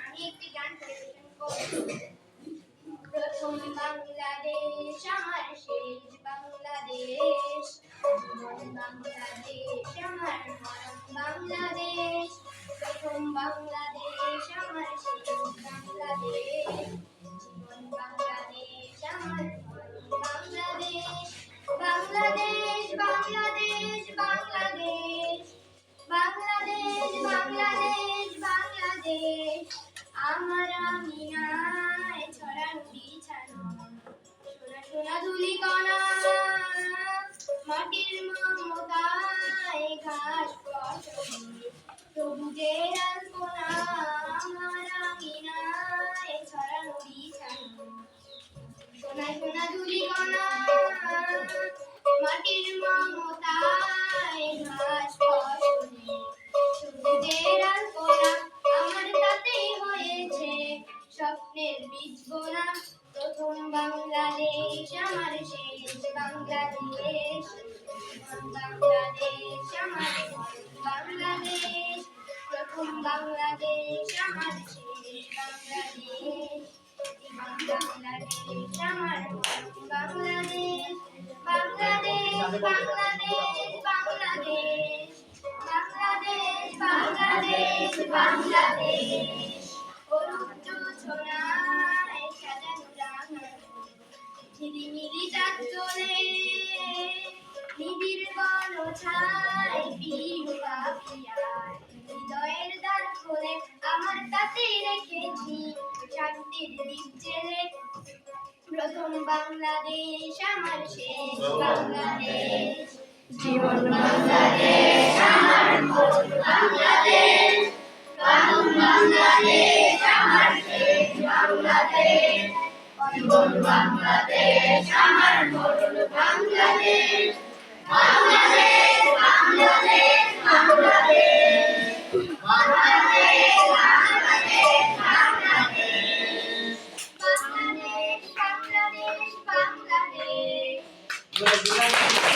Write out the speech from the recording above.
আমি একটি গান পরিবেশন প্রথম বাংলাদেশ আমার শেষ বাংলাদেশ বাংলাদেশ আমার বাংলাদেশ প্রথম বাংলাদেশ, আমার শেষ আমার আমিনায় ছড়ানো বিছানো সোনা সোনা ধুলি কণা মাটির মমতায় ঘাস ফসলে সবুজের স্বপ্নের বীজ বোনা প্রথম বাংলাদেশ, আমার শেষ বাংলাদেশ বাংলাদেশ, আমার বাংলাদেশ, প্রথম বাংলাদেশ, আমার শেষ বাংলাদেশ বাংলাদেশ, আমার বাংলাদেশ বাংলাদেশ বাংলাদেশ বাংলাদেশ বাংলাদেশ বাংলাদেশ বাংলাদেশ। ঝিলিমিলি চাঁদ তোলে নিবিড় বন ছায় প্রিয় পাখিয়ায় হৃদয়ের দ্বার খোলে আমার তাতে রেখেছি শান্তির দ্বীপ জেলে। প্রথম বাংলাদেশ, আমার শেষ বাংলাদেশ। জীবন বাংলাদেশ, আমার বাংলাদেশ। বাংলাদেশ, আমার শেষ বাংলাদেশ। জীবন বাংলাদেশ আমার মরণ বাংলাদেশ বাংলাদেশ বাংলাদেশ বাংলাদেশ বাংলাদেশ বাংলাদেশ বাংলাদেশ বাংলাদেশ বাংলাদেশ বাংলাদেশ